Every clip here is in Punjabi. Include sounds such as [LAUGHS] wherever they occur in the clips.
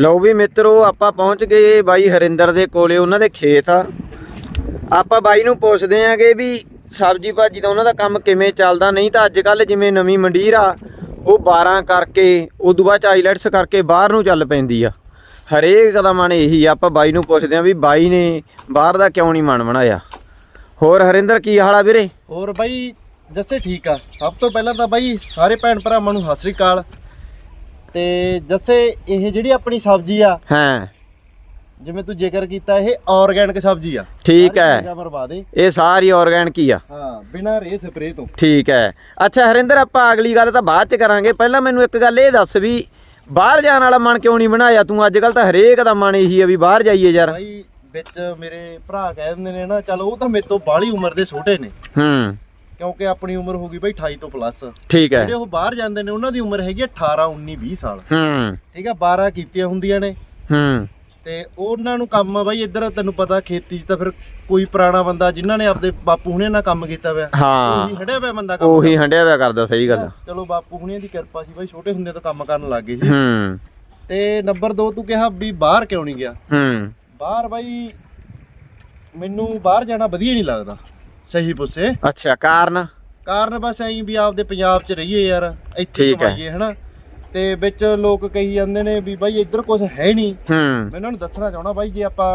ਲਓ ਵੀ ਮਿੱਤਰੋ, ਆਪਾਂ ਪਹੁੰਚ ਗਏ ਬਾਈ ਹਰਿੰਦਰ ਦੇ ਕੋਲੇ, ਉਹਨਾਂ ਦੇ ਖੇਤ ਆ। ਆਪਾਂ ਬਾਈ ਨੂੰ ਪੁੱਛਦੇ ਆਂਗੇ ਵੀ ਸਬਜੀ ਭਾਜੀ ਦਾ ਉਹਨਾਂ ਦਾ ਕੰਮ ਕਿਵੇਂ ਚੱਲਦਾ? ਨਹੀਂ ਤਾਂ ਅੱਜ ਕੱਲ ਜਿਵੇਂ ਨਵੀਂ ਮੰਡੀਰ ਆ, ਉਹ 12 ਕਰਕੇ, ਉਦੋਂ ਬਾਅਦ ਆਈਲੈਟਸ ਕਰਕੇ ਬਾਹਰ ਨੂੰ ਚੱਲ ਪੈਂਦੀ ਆ। ਹਰੇਕ ਦਾ ਮਨ ਇਹੀ ਆ, ਆਪਾਂ ਬਾਈ ਨੂੰ ਪੁੱਛਦੇ ਆਂ ਵੀ ਬਾਈ ਨੇ ਬਾਹਰ ਦਾ ਕਿਉਂ ਨਹੀਂ ਮਨ ਬਣਾਇਆ? ਹੋਰ ਹਰਿੰਦਰ, ਕੀ ਹਾਲ ਆ ਵੀਰੇ? ਹੋਰ ਬਾਈ ਦੱਸੇ ਠੀਕ ਆ। ਸਭ ਤੋਂ ਪਹਿਲਾਂ ਤਾਂ ਬਾਈ, ਸਾਰੇ ਭੈਣ ਭਰਾਵਾਂ ਨੂੰ ਸਤਿ ਸ੍ਰੀ ਅਕਾਲ। ਤੇ ਜੱਸੇ ਇਹ ਜਿਹੜੀ ਆਪਣੀ ਸਬਜ਼ੀ ਆ ਹਾਂ। ਜਿਵੇਂ ਤੂੰ ਜ਼ਿਕਰ ਕੀਤਾ ਇਹ ਆਰਗੈਨਿਕ ਸਬਜ਼ੀ ਆ। ਠੀਕ ਹੈ। ਇਹ ਸਾਰੀ ਆਰਗੈਨਿਕ ਹੀ ਆ। ਹਾਂ ਬਿਨਾਂ ਰੇ ਸਪਰੇ ਤੋਂ। ਠੀਕ ਹੈ। ਅੱਛਾ ਹਰਿੰਦਰ ਆਪਾਂ ਅਗਲੀ ਗੱਲ ਤਾਂ ਬਾਅਦ ਚ ਕਰਾਂਗੇ। ਪਹਿਲਾਂ ਮੈਨੂੰ ਇੱਕ ਗੱਲ ਇਹ ਦੱਸ ਵੀ ਬਾਹਰ ਜਾਣ ਵਾਲਾ ਮਨ ਕਿਉਂ ਨਹੀਂ ਬਣਾਇਆ ਤੂੰ? ਅੱਜ ਕੱਲ ਤਾਂ ਹਰੇਕ ਦਾ ਮਨ ਇਹੀ ਆ ਵੀ ਬਾਹਰ ਜਾਈਏ ਯਾਰ। ਬਾਈ ਵਿੱਚ ਮੇਰੇ ਭਰਾ ਕਹਿ ਦਿੰਦੇ ਨੇ ਨਾ ਚਲ ਉਹ ਤਾਂ ਮੇਰੇ ਤੋਂ ਬਾਹਲੀ ਉਮਰ ਦੇ ਛੋਟੇ ਨੇ। ਹੂੰ। ਕਿਉਂਕਿ ਆਪਣੀ ਉਮਰ ਹੋ ਗਈ ਬਾਈ 28 ਤੋਂ ਪਲੱਸ ਠੀਕ ਹੈ। ਜਿਹੜੇ ਉਹ ਬਾਹਰ ਜਾਂਦੇ ਨੇ ਉਹਨਾਂ ਦੀ ਉਮਰ ਹੈਗੀ ਆ 18 19 20 ਸਾਲ। ਹੂੰ। ਠੀਕ ਆ 12 ਕੀਤੀਆਂ ਹੁੰਦੀਆਂ ਨੇ। ਹੂੰ। ਤੇ ਉਹਨਾਂ ਨੂੰ ਕੰਮ ਬਾਈ ਇੱਧਰ ਤੈਨੂੰ ਪਤਾ ਖੇਤੀ 'ਚ ਤਾਂ ਫਿਰ ਕੋਈ ਪੁਰਾਣਾ ਬੰਦਾ ਜਿਨ੍ਹਾਂ ਨੇ ਆਪਦੇ ਬਾਪੂ ਹੁਣੇ ਨਾਲ ਕੰਮ ਕੀਤਾ ਹੋਇਆ ਹਾਂ। ਉਹੀ ਹੜਿਆ ਪਿਆ ਬੰਦਾ ਕੰਮ ਉਹੀ ਹੰਡਿਆ ਹੋਇਆ ਕਰਦਾ ਸਹੀ ਗੱਲ। ਚਲੋ ਬਾਪੂ ਹੁਣੇ ਦੀ ਕਿਰਪਾ ਸੀ ਬਾਈ ਛੋਟੇ ਹੁੰਦੇ ਤੋਂ ਕੰਮ ਕਰਨ ਲੱਗ ਗਏ ਸੀ। ਹੂੰ। ਤੇ ਨੰਬਰ 2 ਤੂੰ ਕਿਹਾ ਵੀ ਬਾਹਰ ਕਿਉਂ ਨਹੀਂ ਗਿਆ? ਹੂੰ। ਬਾਹਰ ਬਾਈ ਮੈਨੂੰ ਬਾਹਰ ਜਾਣਾ ਵਧੀਆ ਨਹੀਂ ਲੱਗਦਾ। ਸਹੀ ਪੁੱਛੇ। ਅੱਛਾ ਕਾਰਨ? ਕਾਰਨ ਬਸ ਐਂ ਵੀ ਆਪਦੇ ਪੰਜਾਬ 'ਚ ਰਹੀਏ ਯਾਰ ਇੱਥੇ ਠੀਕ ਹੈ। ਕਮਾਈਏ ਹਨਾ? ਤੇ ਵਿੱਚ ਲੋਕ ਕਹੀ ਜਾਂਦੇ ਨੇ ਵੀ ਬਾਈ ਇੱਧਰ ਕੁਝ ਹੈ ਨਹੀਂ ਹੂੰ। ਮੈਂ ਇਹਨਾਂ ਨੂੰ ਦੱਸਣਾ ਚਾਹਣਾ ਬਾਈ ਜੇ ਆਪਾਂ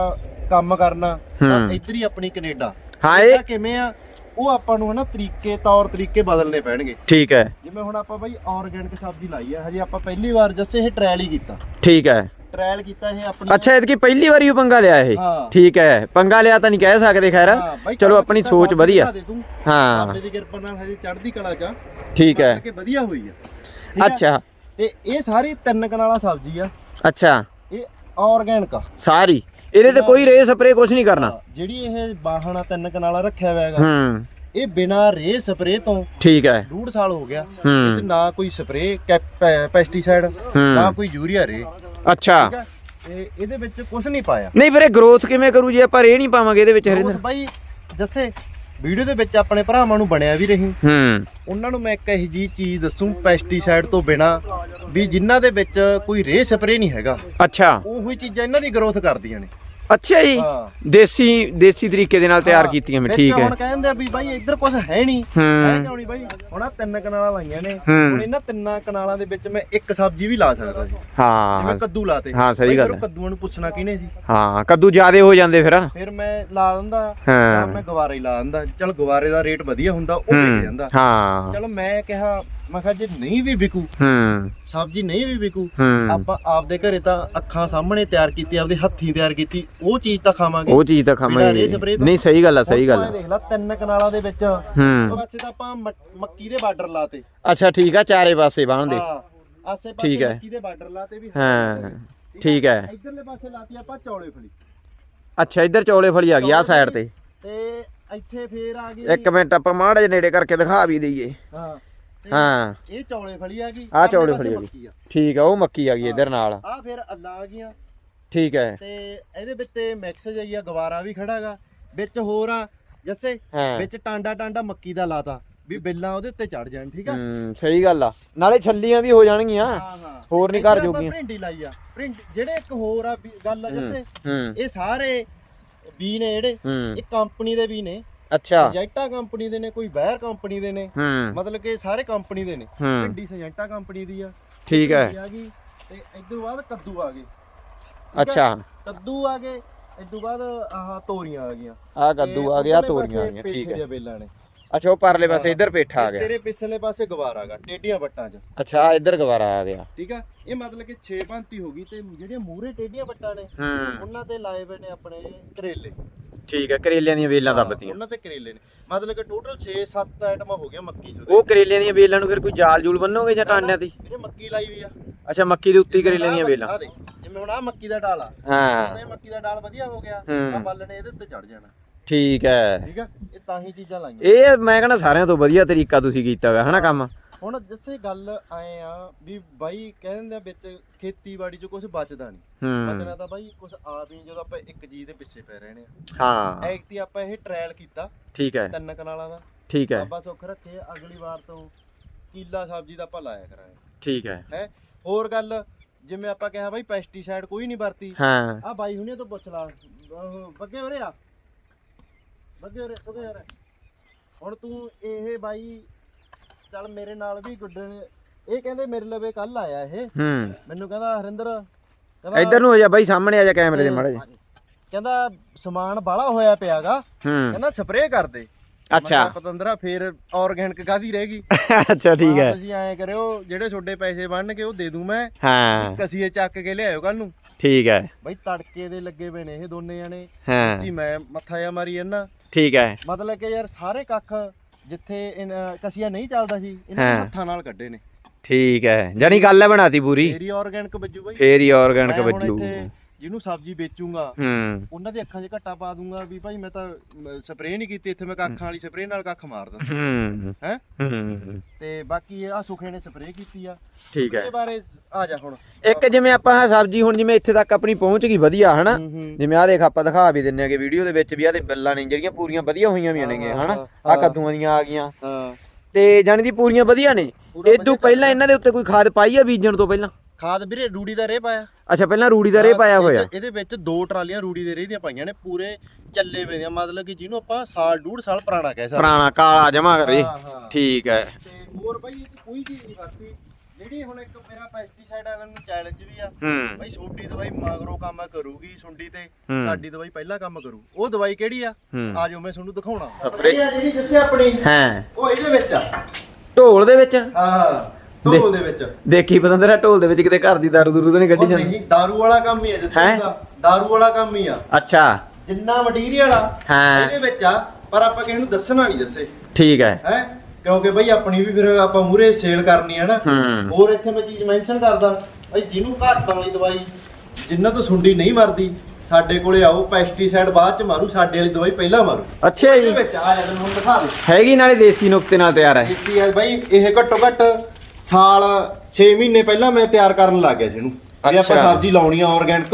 ਕੰਮ ਕਰਨਾ ਤਾਂ ਹੂੰ। ਇੱਧਰ ਹੀ ਆਪਣੀ ਕੈਨੇਡਾ। ਹਾਂ ਇਹ ਕੈਨੇਡਾ ਕਿਵੇਂ ਆ ਉਹ ਆਪਾਂ ਨੂੰ ਹਨਾ ਤਰੀਕੇ ਤੌਰ ਤਰੀਕੇ ਬਦਲਨੇ ਪੈਣਗੇ। ਠੀਕ ਹੈ। ਜਿਵੇਂ ਹੁਣ ਆਪਾਂ ਬਾਈ ਆਰਗੈਨਿਕ ਸਬਜ਼ੀ ਲਾਈ ਆ ਹਜੇ ਆਪਾਂ ਪਹਿਲੀ ਵਾਰ ਜੱਸੇ ਇਹ ਟ੍ਰਾਇਲ ਹੀ ਕੀਤਾ। ਠੀਕ ਹੈ। ਟ੍ਰਾਇਲ ਕੀਤਾ ਇਹ ਆਪਣੀ ਅੱਛਾ ਇਹਦੀ ਪਹਿਲੀ ਵਾਰੀ ਉਹ ਪੰਗਾ ਲਿਆ ਇਹ। ਹਾਂ। ਠੀਕ ਹੈ ਪੰਗਾ ਲਿਆ ਤਾਂ ਨਹੀਂ ਕਹਿ ਸਕਦੇ ਖੈਰ। ਹਾਂ, ਬਾਈ ਚਲੋ ਕੰਮ ਆਪਣੀ ਕੀਤਾ, ਸੋਚ ਵਧੀਆ। ਦੇ ਹਾਂ। ਬਾਬੇ ਦੀ ਕਿਰਪਾ ਨਾਲ ਹਜੇ ਚੜ੍ਹਦੀ ਕਲਾ ਚ ਆ, ਠੀਕ ਹੈ। ਕਿ ਵਧੀਆ ਹੋਈ ਆ। ਠੀਕ ਆ? ਅੱਛਾ। ਤੇ ਇਹ ਸਾਰੀ ਤਿੰਨ ਕਨਾਲਾ ਸਬਜ਼ੀ ਆ। ਅੱਛਾ। ਇਹ ਆਰਗੈਨਿਕ ਆ। ਸਾਰੀ। ਇਹਦੇ ਤੇ ਕੋਈ ਰੇ ਸਪਰੇ ਕੁਝ ਨਹੀਂ ਕਰਨਾ। ਜਿਹੜੀ ਇਹ ਬਾਹਣਾ ਤਿੰਨ ਕਨਾਲਾ ਰੱਖਿਆ ਹੋਇਆ ਹੈਗਾ। ਹੂੰ। ਇਹ ਬਿਨਾ ਰੇ ਸਪਰੇ ਤੋਂ ਠੀਕ ਹੈ। ਡੂਢ ਸਾਲ ਹੋ ਗਿਆ। ਇਹ 'ਚ ਹੂੰ ਨਾ ਕੋਈ ਸਪਰੇ ਪੈਸਟੀਸਾਈਡ ਨਾ ਹੂੰ। ਕੋਈ ਯੂਰੀਆ ਰੇ ਅੱਛਾ। ਠੀਕ ਆ ਤੇ ਇਹਦੇ ਵਿੱਚ ਕੁਝ ਨਹੀਂ ਪਾਇਆ। ਨਹੀਂ ਵੀਰੇ ਗਰੋਥ ਕਿਵੇਂ ਕਰੂ ਜੇ ਆਪਾਂ ਰੇ ਨਹੀਂ ਪਾਵਾਂਗੇ ਇਹਦੇ ਵਿੱਚ ਹਰਿੰਦਰ ਬਾਈ ਜੱਸੇ ਵੀਡੀਓ ਦੇ ਵਿੱਚ ਆਪਣੇ ਭਰਾਵਾਂ ਨੂੰ ਬਣਿਆ ਵੀ ਰਹੀ। ਹੂੰ। ਉਹਨਾਂ ਨੂੰ ਮੈਂ ਇੱਕ ਇਹੋ ਜੀ ਚੀਜ਼ ਦੱਸੂ ਪੈਸਟੀਸਾਈਡ ਤੋਂ ਬਿਨਾ ਵੀ ਜਿਨ੍ਹਾਂ ਦੇ ਵਿੱਚ ਕੋਈ ਰੇ ਸਪਰੇ ਨਹੀਂ ਹੈਗਾ। ਅੱਛਾ। ਉਹੀ ਚੀਜ਼ਾਂ ਇਹਨਾਂ ਦੀ ਗਰੋਥ ਕਰਦੀਆਂ ਨੇ। ਅੱਛਾ ਜੀ। ਹਾਂ। ਦੇਸੀ ਦੇਸੀ ਤਰੀਕੇ ਦੇ ਨਾਲ ਤਿਆਰ ਹਾਂ, ਕੀਤੀਆਂ ਮੈਂ ਵਿੱਚ ਠੀਕ ਹੈ। ਹੁਣ ਕਹਿੰਦੇ ਆ ਵੀ ਬਾਈ ਇੱਧਰ ਕੁਝ ਹੈ ਨਹੀਂ ਹੈ ਹੂੰ। ਕਿਉਂ ਨਹੀਂ ਬਾਈ? ਹੁਣ ਆਹ ਤਿੰਨ ਕਨਾਲਾਂ ਲਾਈਆਂ ਨੇ। ਹੂੰ। ਹੁਣ ਇਹਨਾਂ ਤਿੰਨਾਂ ਕਨਾਲਾਂ ਦੇ ਵਿੱਚ ਮੈਂ ਇੱਕ ਸਬਜ਼ੀ ਵੀ ਲਾ ਸਕਦਾ ਸੀ ਜਿਵੇਂ ਹਾਂ। ਕੱਦੂ ਲਾਤੇ। ਹਾਂ, ਸਹੀ ਬਾਈ ਗੱਲ ਫਿਰ ਉਹ ਹੈ। ਕੱਦੂਆਂ ਨੂੰ ਪੁੱਛਣਾ ਕਿਹਨੇ ਸੀ? ਹਾਂ ਕੱਦੂ ਜ਼ਿਆਦੇ ਹੋ ਜਾਂਦੇ ਫਿਰ। ਫਿਰ ਮੈਂ ਲਾ ਦਿੰਦਾ। ਹਾਂ। ਮੈਂ ਗਵਾਰੇ ਲਾ ਦਿੰਦਾ। ਚਲ ਗਵਾਰੇ ਦਾ ਰੇਟ ਵਧੀਆ ਹੁੰਦਾ ਉਹ ਵਿਕ ਹੂੰ ਜਾਂਦਾ। ਹਾਂ। ਚਲੋ ਮੈਂ ਕਿਹਾ ਮੈਂ ਕਿਹਾ ਜੇ ਨਹੀਂ ਵੀ ਵਿਕੂ ਹੂੰ। ਸਬਜ਼ੀ ਨਹੀਂ ਵੀ ਵਿਕੂ ਹੂੰ। ਆਪਾਂ ਆਪਦੇ ਘਰੇ ਤਾਂ ਅੱਖਾਂ ਸਾਹਮਣੇ ਤਿਆਰ ਕੀਤੀ ਆਪਦੇ ਹੱਥੀਂ ਤਿਆਰ ਕੀਤੀ ਉਹ ਚੀਜ਼ ਤਾਂ ਖਾਵਾਂਗੇ। ਉਹ ਚੀਜ਼ ਤਾਂ ਖਾਵਾਂਗੇ। ਨਹੀਂ ਸਹੀ ਗੱਲ ਆ ਸਹੀ ਗੱਲ ਆ। ਦੇਖ ਲੈ ਤਿੰਨ ਕਨਾਲਾਂ ਦੇ ਵਿੱਚ ਹੂੰ। ਪਾਸੇ ਤਾਂ ਆਪਾਂ ਮੱਕ- ਦੇ ਬਾਰਡਰ ਲਾਤੇ। ਅੱਛਾ ਠੀਕ ਆ ਚਾਰੇ ਪਾਸੇ ਬਾਣਦੇ ਹਾਂ ਆਸੇ ਪਾਸੇ। ਮੱਕੀ ਦੇ ਬਾਰਡਰ ਲਾਤੇ ਵੀ। ਹਾਂ ਠੀਕ ਹੈ ਇਧਰਲੇ ਪਾਸੇ ਲਾਤੀ ਆਪਾਂ ਚੌਲੇ ਫਲੀ। ਅੱਛਾ ਇੱਧਰ ਚੌਲੇ ਫਲੀ ਆ ਗਈ ਆ ਸਾਈਡ ਤੇ। ਤੇ ਇੱਥੇ ਫੇਰ ਆ ਗਈ ਇੱਕ ਮਿੰਟ ਆਪਾਂ ਮਾੜਾ ਜਿਹਾ ਨੇੜੇ ਕਰਕੇ ਦਿਖਾ ਵੀ ਦਈਏ। ਹਾਂ। ਤੇ ਹਾਂ। ਇਹ ਚੌਲੇ ਫਲੀ ਆ ਗਈ ਆਹ ਚੌਲੇ ਫਲੀ ਆ ਗਈ। ਠੀਕ ਆ ਉਹ ਮੱਕੀ ਆ ਗਈ ਇੱਧਰ ਨਾਲ। ਆ ਫਿਰ ਅੱਲਾ ਆ ਗਈਆਂ। ਠੀਕ ਹੈ ਤੇ ਇਹਦੇ ਵਿੱਚ ਤੇ ਮਿਕਸ ਜਈ ਆ ਗਵਾਰਾ ਵੀ ਖੜਾਗਾ ਵਿੱਚ ਹੋਰ ਆ ਜੱਸੇ ਵਿੱਚ ਟਾਂਡਾ ਟਾਂਡਾ ਮੱਕੀ ਦਾ ਲਾਤਾ ਵੀ ਬਿੱਲਾਂ ਉਹਦੇ ਉੱਤੇ ਚੜ ਜਾਣ ਠੀਕ ਆ? ਹੂੰ ਸਹੀ ਗੱਲ ਆ। ਨਾਲੇ ਛੱਲੀਆਂ ਵੀ ਹੋ ਜਾਣਗੀਆਂ। ਹਾਂ ਹਾਂ। ਹੋਰ ਨੀ ਇੱਧਰ ਘਰ ਜੋਗੀਆਂ। ਭਿੰਡੀ ਲਾਈ ਆ ਜਿਹੜੇ ਇੱਕ ਹੋਰ ਆ ਗੱਲ ਆ ਜੱਸੇ ਇਹ ਸਾਰੇ ਬੀ ਨੇ ਜਿਹੜੇ ਇਹ ਕੰਪਨੀ ਦੇ ਵੀ ਨੇ। ਅੱਛਾ। ਸਜੈਂਟਾ ਕੰਪਨੀ ਦੇ ਨੇ ਕੋਈ ਬਹਿਰ ਕੰਪਨੀ ਦੇ ਨੇ। ਹੂੰ। ਮਤਲਬ ਕਿ ਸਾਰੇ ਕੰਪਨੀ ਦੇ ਨੇ। ਹੂੰ। ਭਿੰਡੀ ਸਜੈਂਟਾ ਕੰਪਨੀ ਦੀ ਆ ਠੀਕ ਹੈ। ਭਿੰਡੀ ਆ ਗਈ ਤੇ ਇਦੋਂ ਬਾਅਦ ਕੱਦੂ ਆ ਗਏ। ਠੀਕ? ਅੱਛਾ। ਕੱਦੂ ਆ ਗਏ ਇਦੋਂ ਬਾਅਦ ਆਹ ਤੋਰੀਆਂ ਆ ਗਈਆਂ। ਆ ਕੱਦੂ ਆ ਗਿਆ ਤੋਰੀਆਂ ਆ ਪਾਸੇ ਗਈਆਂ ਪੇਠੇ ਠੀਕ ਹੈ। ਦੀਆਂ ਬੇਲਾਂ ਨੇ। ਅੱਛਾ ਉਹ ਪਰਲੇ ਪਾਸੇ। ਇੱਧਰ ਪੇਠਾ ਆ ਤੇ ਗਿਆ। ਤੇਰੇ ਪਿਛਲੇ ਪਾਸੇ ਗਵਾਰਾ ਗਾ ਟੇਡੀਆਂ ਵੱਟਾਂ 'ਚ। ਅੱਛਾ ਇੱਧਰ ਗਵਾਰਾ ਆ ਗਿਆ। ਠੀਕ ਆ ਇਹ ਮਤਲਬ ਕਿ 6 ਭਾਂਤੀ ਹੋ ਗਈ ਤੇ ਜਿਹੜੀਆਂ ਮੂਰੇ ਟੇਡੀਆਂ ਵੱਟਾਂ ਨੇ ਹੂੰ। ਉਹਨਾਂ ਤੇ ਲਾਏ ਹੋਏ ਨੇ ਆਪਣੇ ਕਰੇਲੇ। ਠੀਕ ਹੈ ਕਰੇਲਿਆਂ ਦੀਆਂ ਵੇਲਾਂ ਹਾਂ, ਦੱਬਤੀਆਂ। ਉਹਨਾਂ ਤੇ ਕਰੇਲੇ ਨੇ। ਮਤਲਬ ਕਿ ਟੋਟਲ 6-7 ਆਈਟਮਾਂ ਹੋ ਗਈਆਂ ਮੱਕੀ 'ਚ। ਉਹ ਕਰੇਲਿਆਂ ਦੀਆਂ ਵੇਲਾਂ ਨੂੰ ਫਿਰ ਕੋਈ ਜਾਲ ਜੂਲ ਬੰਨੋਗੇ ਜਾਂ ਟਾਂਡਿਆਂ ਤੇ ਵੀਰੇ ਮੱਕੀ ਲਾਈ ਵੀ ਆ। ਅੱਛਾ ਮੱਕੀ ਦੇ ਉੱਤੇ ਹੀ ਕਰੇਲਿਆਂ ਦੀਆਂ ਵੇਲਾਂ। ਦੇ ਜਿਵੇਂ ਹੁਣ ਆ ਮੱਕੀ ਦਾ ਡਾਲ ਆ। ਹਾਂ। ਇਹ ਮੱਕੀ ਦਾ ਡਾਲ ਵਧੀਆ ਹੋ ਗਿਆ ਹੂੰ। ਆ ਬੱਲ ਨੇ ਇਹਦੇ ਉੱਤੇ ਚੜ ਜਾਣਾ। ਠੀਕ ਹੈ। ਠੀਕ ਆ? ਇਹ ਤਾਂ ਹੀ ਚੀਜ਼ਾਂ ਲਾਈਆਂ। ਇਹ ਮੈਂ ਕਹਿੰਦਾ ਸਾਰਿਆਂ ਤੋਂ ਵਧੀਆ ਤਰੀਕਾ ਤੁਸੀਂ ਕੀਤਾ ਹੋਇਆ ਹਨਾ ਕੰਮ? ਹੁਣ ਜਿੱਥੇ ਗੱਲ ਆਏ ਆ ਵੀ ਬਾਈ ਕਹਿ ਦਿੰਦੇ ਆ ਵਿੱਚ ਖੇਤੀਬਾੜੀ 'ਚ ਕੁਝ ਬਚਦਾ ਨਹੀਂ ਹੂੰ। ਬਚਣਾ ਤਾਂ ਬਾਈ ਕੁਝ ਆਪ ਹੀ ਜਦੋਂ ਆਪਾਂ ਇੱਕ ਚੀਜ਼ ਦੇ ਪਿੱਛੇ ਪੈ ਰਹੇ ਨੇ। ਹਾਂ। ਐਕਟੀ ਆਪਾਂ ਇਹ ਟ੍ਰਾਇਲ ਕੀਤਾ ਠੀਕ ਹੈ। ਤਿੰਨ ਕਨਾਲਾਂ ਦਾ। ਠੀਕ ਹੈ। ਬਾਬਾ ਸੁੱਖ ਰੱਖੇ ਅਗਲੀ ਵਾਰ ਤੋਂ ਕੀਲਾ ਸਬਜ਼ੀ ਦਾ ਆਪਾਂ ਲਾਇਆ ਕਰਾਂਗੇ। ਠੀਕ ਹੈ। ਹੈ? ਹੋਰ ਗੱਲ ਜਿਵੇਂ ਆਪਾਂ ਕਿਹਾ ਬਾਈ ਪੈਸਟੀਸਾਈਡ ਕੋਈ ਨਹੀਂ ਵਰਤੀ। ਹਾਂ। ਆ ਬਾਈ ਹੁਣੇ ਤੋਂ ਪੁੱਛ ਲਾ। ਬੱਗੇ ਉਰੇ ਆ। ਬੱਗੇ ਉਰੇ ਸੁਗੇ ਉਰੇ ਹੁਣ ਤੂੰ ਇਹ ਬਾਈ ਚੱਲ ਮੇਰੇ ਨਾਲ ਵੀ ਗੁੱਡਣ ਇਹ ਕਹਿੰਦੇ ਮੇਰੇ ਲਵੇ ਕੱਲ ਆਇਆ ਇਹ। ਹੂੰ। ਮੈਨੂੰ ਕਹਿੰਦਾ ਹਰਿੰਦਰ ਇੱਧਰ ਨੂੰ ਹੋ ਜਾ ਬਾਈ ਸਾਹਮਣੇ ਆ ਜਾ ਕੈਮਰੇ ਦੇ ਮਾੜੇ ਕਹਿੰਦਾ ਸਮਾਨ ਬਾਲਾ ਹੋਇਆ ਪਿਆਗਾ। ਕਹਿੰਦਾ ਸਪਰੇਅ ਕਰ ਦੇ। ਅੱਛਾ। ਪਤੰਦਰਾ ਫੇਰ ਆਰਗੈਨਿਕ ਕਾਦੀ ਰਹਿ ਗਈ? [LAUGHS] ਅੱਛਾ ਠੀਕ ਹੈ ਤੁਸੀਂ ਐਂ ਕਰਿਓ ਜਿਹੜੇ ਤੁਹਾਡੇ ਪੈਸੇ ਬਣਨਗੇ ਉਹ ਦੇ ਦੂੰ ਮੈਂ। ਹਾਂ। ਕਸੀਏ ਚੱਕ ਕੇ ਲਿਆਇਓ ਕੱਲ ਨੂੰ। ਠੀਕ ਹੈ। ਬਈ ਤੜਕੇ ਦੇ ਲੱਗੇ ਪਏ ਨੇ ਇਹ ਦੋਨੇ ਜਣੇ। ਹਾਂ। ਜੀ ਮੈਂ ਮੱਥਾ ਜਾ ਮਾਰੀ ਇਹਨਾਂ ਠੀਕ ਹੈ। ਮਤਲਬ ਕਿ ਯਾਰ ਸਾਰੇ ਕੱਖ ਜਿੱਥੇ ਇਨ- ਕਸੀਆ ਨਹੀਂ ਚੱਲਦਾ ਸੀ ਇਹਨਾਂ ਨੇ ਹਾਂ। ਹੱਥਾਂ ਨਾਲ ਕੱਢੇ ਨੇ। ਠੀਕ ਹੈ। ਜਾਨੀ ਗੱਲ ਹੈ ਬਣਾਤੀ ਪੂਰੀ। ਫੇਰੀ ਆਰਗੈਨਿਕ ਵੱਜੂ ਬਈ। ਫੇਰ ਹੀ ਆਰਗੈਨਿਕ ਮੈਂ ਹੁਣ ਵੱਜੂ। ਇੱਥੇ ਜਿਹਨੂੰ ਸਬਜ਼ੀ ਵੇਚੂਗਾ ਹੂੰ। ਉਹਨਾਂ ਦੇ ਅੱਖਾਂ 'ਚ ਘੱਟਾ ਪਾ ਦੂੰਗਾ ਵੀ ਭਾਈ ਮੈਂ ਤਾਂ ਸਪਰੇਅ ਨਹੀਂ ਕੀਤੀ ਇੱਥੇ ਮੈਂ ਕੱਖਾਂ ਵਾਲੀ ਸਪਰੇਅ ਨਾਲ ਕੱਖ ਮਾਰ ਦਿੰਦਾ। ਹੂੰ। ਹੈ? ਤੇ ਬਾਕੀ ਆ ਸੁਖੇ ਨੇ ਸਪਰੇਅ ਕੀਤੀ ਆ। ਠੀਕ ਹੈ। ਇਹਦੇ ਬਾਰੇ ਆ ਜਾ ਹੁਣ। ਇੱਕ ਜਿਵੇਂ ਆਪਾਂ ਆਹ ਸਬਜ਼ੀ ਹੁਣ ਜਿਵੇਂ ਇੱਥੇ ਤੱਕ ਆਪਣੀ ਪਹੁੰਚ ਗਈ ਵਧੀਆ ਹਨਾ। ਜਿਵੇਂ ਆਹ ਦੇਖ ਆਪਾਂ ਦਿਖਾ ਵੀ ਦਿੰਨੇ ਆਗੇ ਵੀਡੀਓ ਦੇ ਵਿੱਚ ਵੀ ਆਹ ਦੇ ਬੱਲਾਂ ਨੇ ਜਿਹੜੀਆਂ ਪੂਰੀਆਂ ਵਧੀਆ ਹੋਈਆਂ ਵੀ ਨੇਗੇ ਹਨਾ? ਆ। ਕੱਦੂਆਂ ਦੀਆਂ ਆ ਗਈਆਂ। ਹਾਂ। ਤੇ ਜਾਣੀ ਦੀ ਪੂਰੀਆਂ ਵਧੀਆ ਨੇ। ਇਦੋਂ ਪਹਿਲਾਂ ਇਹਨਾਂ ਦੇ ਉੱਤੇ ਕੋਈ ਖਾਦ ਪਾਈ ਆ ਬੀਜਣ ਤੋਂ ਪਹਿਲਾਂ? ਖਾਦ ਵੀਰੇ ਰੂੜੀ ਦਾ ਰੇ ਪਾਇਆ। ਅੱਛਾ ਪਹਿਲਾਂ ਰੂੜੀ ਦਾ ਰੇ ਪਾਇਆ ਹੋਇਆ। ਇਹਦੇ ਵਿੱਚ ਦੋ ਟਰਾਲੀਆਂ ਰੂੜੀ ਦੇ ਰੇ ਦੀਆਂ ਪਾਈਆਂ ਨੇ ਪੂਰੇ ਚੱਲੇ ਪਏ ਦੀਆਂ ਮਤਲਬ ਕਿ ਜਿਹਨੂੰ ਆਪਾਂ ਸਾਲ ਡੂਢ ਸਾਲ ਪੁਰਾਣਾ ਕਹਿ ਸਕਦੇ ਪੁਰਾਣਾ ਕਾਲਾ ਜਮਾ ਕਰੇ। ਠੀਕ ਹੈ। ਤੇ ਹੋਰ ਬਾਈ ਇਹ ਕੋਈ ਚੀਜ਼ ਨਹੀਂ ਵਰਤੀ। ਜਿਹੜੀ ਹੁਣ ਇੱਕ ਮੇਰਾ ਪੈਸਟੀਸਾਈਡ ਵਾਲਿਆਂ ਨੂੰ ਚੈਲੰਜ ਵੀ ਆ ਬਾਈ ਛੋਟੀ ਦਵਾਈ ਮਗਰੋਂ ਕੰਮ ਕਰੂਗੀ ਸੁੰਡੀ ਤੇ। ਸਾਡੀ ਦਵਾਈ ਪਹਿਲਾਂ ਕੰਮ ਕਰੂ। ਉਹ ਦਵਾਈ ਕਿਹੜੀ ਆ? ਆ ਜਾਓ ਮੈਂ ਤੁਹਾਨੂੰ ਦਿਖਾਉਣਾ। ਜਿਹੜੀ ਜਿੱਥੇ ਆਪਣੀ ਹਾਂ। ਉਹ ਇਹਦੇ ਵਿੱਚ ਆ। ਢੋਲ ਦੇ ਵਿੱਚ? ਹਾਂ। ਢੋਲ ਦੇ ਵਿੱਚ। ਦੇਖੀ ਪਤੰਦਰਾ ਢੋਲ ਦੇ ਵਿੱਚ ਕਿਤੇ ਘਰ ਦੀ ਦਾਰੂ ਦੂਰੂ ਤਾਂ ਨਹੀਂ ਉਹ ਕੱਢੀ ਜਾਂਦੀ? ਨਹੀਂ ਦਾਰੂ ਵਾਲਾ ਕੰਮ ਹੀ ਆ ਹੈਂ? ਦਾ ਦਾਰੂ ਵਾਲਾ ਕੰਮ ਹੀ ਆ। ਅੱਛਾ। ਜਿੰਨਾ ਮਟੀਰੀਅਲ ਆ ਹਾਂ। ਇਹਦੇ ਵਿੱਚ ਆ ਪਰ ਆਪਾਂ ਕਿਸੇ ਨੂੰ ਦੱਸਣਾ ਨਹੀਂ ਦੱਸੇ ਠੀਕ ਹੈ। ਹੈ? ਕਿਉਂਕਿ ਬਈ ਆਪਣੀ ਵੀ ਫਿਰ ਆਪਾਂ ਮੂਰੇ ਸੇਲ ਕਰਨੀ ਹੈ ਨਾ। ਹੋਰ ਇੱਥੇ ਮੈਂ ਚੀਜ਼ ਮੈਂਸ਼ਨ ਕਰਦਾ ਬਈ ਜਿਹਨੂੰ ਘੱਟ ਵਾਲੀ ਦਵਾਈ ਜਿੰਨਾਂ ਤੋਂ ਸੁੰਡੀ ਨਹੀਂ ਮਰਦੀ ਸਾਡੇ ਕੋਲੇ ਆਓ ਪੈਸਟੀਸਾਈਡ ਬਾਅਦ ਚ ਮਾਰੂ ਸਾਡੇ ਵਾਲੀ ਦਵਾਈ ਪਹਿਲਾਂ ਮਾਰੂ। ਅੱਛਾ ਜੀ। ਇਹਦੇ ਵਿੱਚ ਆ ਜਾ ਤੈਨੂੰ ਹੁਣ ਦਿਖਾ ਦੇ ਹੈਗੀ ਨਾਲੇ ਦੇਸੀ ਨੁਕਤੇ ਨਾਲ ਤਿਆਰ ਹੈ। ਕੀਤੀ ਆ ਬਈ ਇਹ ਘੱਟੋ ਘੱਟ ਸਾਲ 6 ਮਹੀਨੇ ਪਹਿਲਾਂ ਮੈਂ ਤਿਆਰ ਕਰਨ ਲੱਗ ਗਿਆ ਜਿਹਨੂੰ ਵੀ ਆਪਾਂ ਅੱਛਾ। ਸਬਜ਼ੀ ਲਾਉਣੀ ਆ ਆਰਗੈਨਿਕ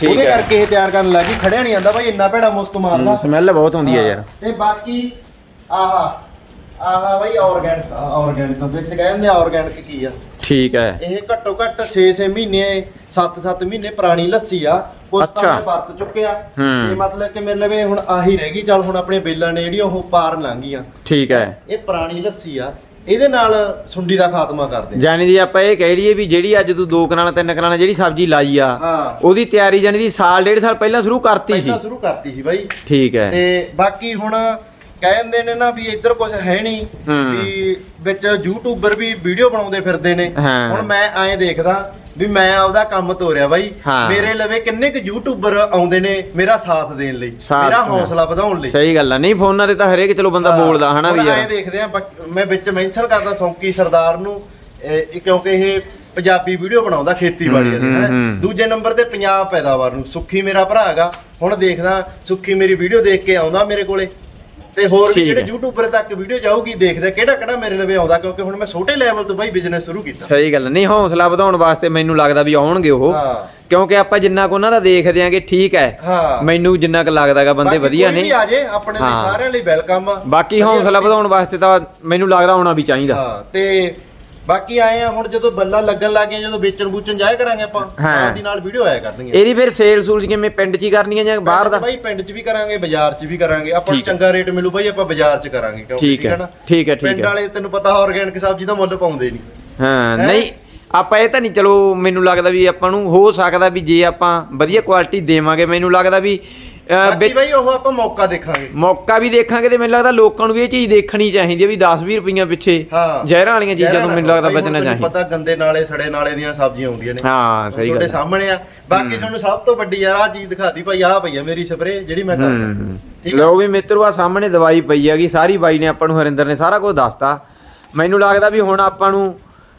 ਠੀਕ ਉਹਦੇ ਹੈ। ਕਰਕੇ ਇਹ ਤਿਆਰ ਕਰਨ ਲੱਗੀ ਖੜਿਆ ਨਹੀਂ ਆਂਦਾ ਬਈ ਇੰਨਾ ਭੈੜਾ ਮੁਸਕ ਮਾਰਦਾ। ਸਮੈਲ ਬਹੁਤ ਆਉਂਦੀ ਹੈ ਯਾਰ। ਹਾਂ, ਤੇ ਬਾਕੀ ਆਹਾ ਆਹਾ ਬਈ ਆਰਗੈਨਿਕ ਆਰਗੈਨਿਕ ਵਿੱਚ ਕਹਿੰਦੇ ਆਰਗੈਨਿਕ ਕੀ ਆ। ਠੀਕ ਹੈ। ਇਹ ਘੱਟੋ ਘੱਟ 6-6 ਮਹੀਨੇ 7-7 ਮਹੀਨੇ ਪੁਰਾਣੀ ਲੱਸੀ ਆ। ਅੱਛਾ। ਤਾਂ ਮੈਂ ਵਰਤ ਚੁੱਕਿਆ। ਹੂੰ। ਤੇ ਮਤਲਬ ਕਿ ਮੇਰੇ ਲਵੇ ਹੁਣ ਆਹੀ ਰਹਿ ਗਈ। ਚੱਲ ਹੁਣ ਆਪਣੇ ਬੇਲਾਂ ਨੇ ਜਿਹੜੀਆਂ ਉਹ ਪਾਰ ਲੰਘੀਆਂ ਠੀਕ ਹੈ। ਇਹ ਪੁਰਾਣੀ ਲੱਸੀ ਆ। ਇਹਦੇ ਨਾਲ ਸੁੰਡੀ ਦਾ ਖਾਤਮਾ ਕਰਦੇ। ਜਾਨੀ ਦੀ ਆਪਾਂ ਇਹ ਕਹਿ ਲਈਏ ਵੀ ਜਿਹੜੀ ਅੱਜ ਤੂੰ ਦੋ ਕਨਾਲਾਂ ਤਿੰਨ ਕਨਾਲਾਂ ਜਿਹੜੀ ਸਬਜ਼ੀ ਲਾਈ ਆ ਹਾਂ। ਉਹਦੀ ਤਿਆਰੀ ਜਾਨੀ ਦੀ ਸਾਲ ਡੇਢ ਸਾਲ ਪਹਿਲਾਂ ਸ਼ੁਰੂ ਕਰਤੀ ਸੀ। ਪਹਿਲਾਂ ਸ਼ੁਰੂ ਕਰਤੀ ਸੀ ਬਾਈ। ਠੀਕ ਹੈ। ਤੇ ਬਾਕੀ ਹੁਣ ਕਹਿੰਦੇ ਨੇ ਨਾ ਵੀ ਇੱਧਰ ਕੁਝ ਹੈ ਨਹੀਂ। ਵੀ ਵਿੱਚ ਯੂਟਿਊਬਰ ਵੀ ਵੀਡੀਓ ਬਣਾਉਂਦੇ ਫਿਰਦੇ ਨੇ। ਹੁਣ ਮੈਂ ਐਂ ਦੇਖਦਾ ਵੀ ਮੈਂ ਆਪਦਾ ਕੰਮ ਤੋਰਿਆ ਬਾਈ। ਮੇਰੇ ਲਵੇ ਕਿੰਨੇ ਕੁ ਯੂਟਿਊਬਰ ਆਉਂਦੇ ਨੇ ਮੇਰਾ ਸਾਥ ਦੇਣ ਲਈ ਮੇਰਾ। ਹੌਸਲਾ ਵਧਾਉਣ ਲਈ ਸਹੀ ਗੱਲ ਆ ਨਹੀਂ ਫੋਨਾਂ ਤੇ ਤਾਂ ਹਰੇਕ ਚਲੋ ਬੰਦਾ ਬੋਲਦਾ ਹਨਾ ਵੀ ਹੁਣ ਐਂ ਯਾਰ ਦੇਖਦੇ ਆ ਮੈਂ ਵਿੱਚ ਮੈਂਸ਼ਨ ਕਰਦਾ ਸੌਂਕੀ ਸਰਦਾਰ ਨੂੰ ਕਿਉਂਕਿ ਇਹ ਪੰਜਾਬੀ ਵੀਡੀਓ ਬਣਾਉਂਦਾ ਖੇਤੀਬਾੜੀ ਵਾਲੀ। ਹੂੰ। ਦੂਜੇ ਨੰਬਰ ਤੇ ਪੰਜਾਬ ਪੈਦਾਵਾਰ ਨੂੰ ਸੁੱਖੀ ਮੇਰਾ ਭਰਾ ਹੈਗਾ ਹੁਣ ਦੇਖਦਾ ਸੁੱਖੀ ਮੇਰੀ ਵੀਡੀਓ ਦੇਖ ਕੇ ਆਉਂਦਾ ਮੇਰੇ ਕੋਲੇ ਤੇ ਹੋਰ ਵੀ ਠੀਕ ਜਿਹੜੇ ਹੈ। ਯੂਟਿਊਬਰ ਤੱਕ ਵੀਡੀਓ ਜਾਊਗੀ ਦੇਖਦਾ ਕਿਹੜਾ ਕਿਹੜਾ ਮੇਰੇ ਲਵੇ ਆਉਂਦਾ ਕਿਉਂਕਿ ਹੁਣ ਮੈਂ ਛੋਟੇ ਲੈਵਲ ਤੋਂ ਬਾਈ ਬਿਜ਼ਨਸ ਸ਼ੁਰੂ ਕੀਤਾ। ਸਹੀ ਗੱਲ। ਨਹੀਂ ਹੌਸਲਾ ਵਧਾਉਣ ਵਾਸਤੇ ਮੈਨੂੰ ਲੱਗਦਾ ਵੀ ਆਉਣਗੇ ਉਹ। ਹਾਂ। ਕਿਉਂਕਿ ਆਪਾਂ ਜਿੰਨਾ ਕੁ ਉਹਨਾਂ ਦਾ ਦੇਖਦੇ ਆਂਗੇ ਠੀਕ ਹੈ। ਹਾਂ। ਮੈਨੂੰ ਜਿੰਨਾ ਕੁ ਲੱਗਦਾਗਾ ਬੰਦੇ ਬਾਕੀ ਵਧੀਆ ਕੋਈ ਨੇ। ਵੀ ਆ ਜੇ ਆਪਣੇ ਲਈ ਹਾਂ। ਸਾਰਿਆਂ ਲਈ ਵੈਲਕਮ ਆ। ਬਾਕੀ ਵਧੀਆ ਹੌਸਲਾ ਵਧਾਉਣ ਵਾਸਤੇ ਤਾਂ ਮੈਨੂੰ ਲੱਗਦਾ ਆਉਣਾ ਵੀ ਚਾਹੀਦਾ। ਹਾਂ ਤੇ ਬਾਕੀ ਆਏ ਆ ਹੁਣ ਜਦੋਂ ਬੱਲਾ ਲੱਗਣ ਲੱਗ ਗਿਆ ਜਦੋਂ ਵੇਚਣ ਬੂਚਣ ਜਾਇਆ ਕਰਾਂਗੇ ਆਪਾਂ ਹਾਂ। ਨਾਲ ਦੀ ਨਾਲ ਵੀਡੀਓ ਆਇਆ ਕਰਨਗੀਆਂ। ਇਹਦੀ ਫਿਰ ਸੇਲ ਸੂਲ ਕਿਵੇਂ ਪਿੰਡ 'ਚ ਹੀ ਕਰਨੀਆਂ ਜਾਂ ਬਾਹਰ ਦਾ? ਬਾਈ ਪਿੰਡ 'ਚ ਵੀ ਕਰਾਂਗੇ ਬਾਜ਼ਾਰ 'ਚ ਵੀ ਕਰਾਂਗੇ। ਆਪਾਂ ਨੂੰ ਠੀਕ ਹੈ। ਚੰਗਾ ਰੇਟ ਮਿਲੂ ਬਾਈ ਆਪਾਂ ਬਾਜ਼ਾਰ 'ਚ ਕਰਾਂਗੇ ਕਿਉਂਕਿ ਠੀਕ ਹੈ। ਨਾ? ਠੀਕ ਹੈ ਠੀਕ ਪਿੰਡ ਹੈ। ਵਾਲੇ ਤੈਨੂੰ ਪਤਾ ਆਰਗੈਨਿਕ ਸਬਜ਼ੀ ਦਾ ਮੁੱਲ ਪਾਉਂਦੇ ਨਹੀਂ। ਹਾਂ ਹੈਂ? ਨਹੀਂ ਆਪਾਂ ਇਹ ਤਾਂ ਨਹੀਂ ਚਲੋ ਮੈਨੂੰ ਲੱਗਦਾ ਵੀ ਆਪਾਂ ਨੂੰ ਹੋ ਸਕਦਾ ਵੀ ਜੇ ਆਪਾਂ ਵਧੀਆ ਕੁਆਲਿਟੀ ਦੇਵਾਂਗੇ ਮੈਨੂੰ ਲੱਗਦਾ ਵੀ ਬਾਕੀ ਬਾਈ ਉਹ ਆਪਾਂ ਮੌਕਾ ਦੇਖਾਂਗੇ। ਮੌਕਾ ਵੀ ਦੇਖਾਂਗੇ ਤੇ ਮੈਨੂੰ ਲੱਗਦਾ ਲੋਕਾਂ ਨੂੰ ਵੀ ਇਹ ਚੀਜ਼ ਦੇਖਣੀ ਚਾਹੀਦੀ ਹੈ ਵੀ 10-20 ਰੁਪਈਆ ਪਿੱਛੇ ਜ਼ਹਿਰਾਂ ਵਾਲੀਆਂ ਚੀਜ਼ਾਂ ਤੋਂ ਮੈਨੂੰ ਲੱਗਦਾ ਬਚਣਾ ਚਾਹੀਦਾ। ਪਤਾ ਗੰਦੇ ਨਾਲੇ ਸੜੇ ਨਾਲੇ ਦੀਆਂ ਸਬਜ਼ੀਆਂ ਆਉਂਦੀਆਂ ਨੇ। ਹਾਂ ਸਹੀ ਤੁਹਾਡੇ ਗੱਲ ਹੈ। ਸਾਹਮਣੇ ਆ। ਬਾਕੀ ਤੁਹਾਨੂੰ ਸਭ ਤੋਂ ਵੱਡੀ ਯਾਰ ਆ ਚੀਜ਼ ਦਿਖਾਤੀ ਭਾਈ ਆਹ ਪਈ ਆ ਮੇਰੀ ਸਪਰੇ ਜਿਹੜੀ ਮੈਂ ਕਰਦਾ? ਲਓ ਵੀ ਮਿੱਤਰੋ ਆ ਸਾਹਮਣੇ ਦਵਾਈ ਪਈ ਹੈਗੀ ਸਾਰੀ ਬਾਈ ਨੇ ਆਪਾਂ ਨੂੰ ਹਰਿੰਦਰ ਨੇ ਸਾਰਾ ਕੁਝ ਦੱਸਤਾ। ਮੈਨੂੰ ਲੱਗਦਾ ਵੀ ਹੁਣ ਆਪਾਂ ਨੂੰ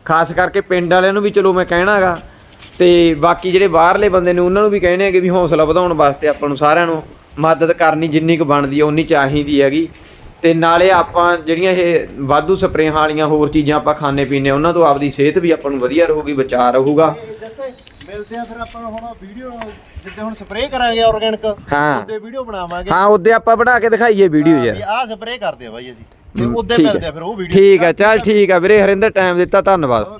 ਖਾਸ ਕਰਕੇ ਪਿੰਡ ਵਾਲਿਆਂ ਨੂੰ ਵੀ ਚਲੋ ਮੈਂ ਕਹਿਣਾਗਾ ਤੇ ਬਾਕੀ ਜਿਹੜੇ ਬਾਹਰਲੇ ਬੰਦੇ ਨੇ ਉਹਨਾਂ ਨੂੰ ਵੀ ਕਹਿਣੇ ਹੈਗੇ ਵੀ ਹੌਸਲਾ ਵਧਾਉਣ ਵਾਸਤੇ ਆਪਾਂ ਨੂੰ ਸਾਰਿਆਂ ਨੂੰ ਮਦਦ ਕਰਨੀ ਜਿੰਨੀ ਕੁ ਬਣਦੀ ਹੈ ਉਨੀ ਚਾਹੀਦੀ ਹੈਗੀ। ਤੇ ਨਾਲੇ ਆਪਾਂ ਜਿਹੜੀਆਂ ਇਹ ਵਾਧੂ ਸਪਰੇਆਂ ਵਾਲੀਆਂ ਹੋਰ ਚੀਜ਼ਾਂ ਆਪਾਂ ਖਾਣੇ ਪੀਣੇ ਉਹਨਾਂ ਤੋਂ ਆਪਦੀ ਸਿਹਤ ਵੀ ਆਪਾਂ ਨੂੰ ਵਧੀਆ ਰਹੂਗੀ ਬਚਾ ਰਹੂਗਾ। ਮਿਲਦੇ ਆ ਫਿਰ ਆਪਾਂ ਹੁਣ ਵੀਡੀਓ ਜਿੱਦੇ ਹੁਣ ਸਪਰੇਅ ਕਰਾਂਗੇ ਆਰਗੈਨਿਕ ਹਾਂ। ਉਹਦੇ ਵੀਡੀਓ ਬਣਾਵਾਂਗੇ। ਹਾਂ ਉਹਦੇ ਆਪਾਂ ਬਣਾ ਕੇ ਦਿਖਾਈਏ ਵੀਡੀਓ ਯਾਰ। ਆਹ ਸਪਰੇਅ ਕਰਦੇ ਆ ਬਾਈ ਅਸੀਂ। ਤੇ ਉਹਦੇ ਠੀਕ ਮਿਲਦੇ ਹੈ। ਆ ਫਿਰ ਉਹ ਵੀਡੀਓ ਠੀਕ ਹੈ ਚੱਲ ਠੀਕ ਹੈ ਵੀਰੇ ਹਰਿੰਦਰ ਟਾਈਮ ਦਿੱਤਾ ਧੰਨਵਾਦ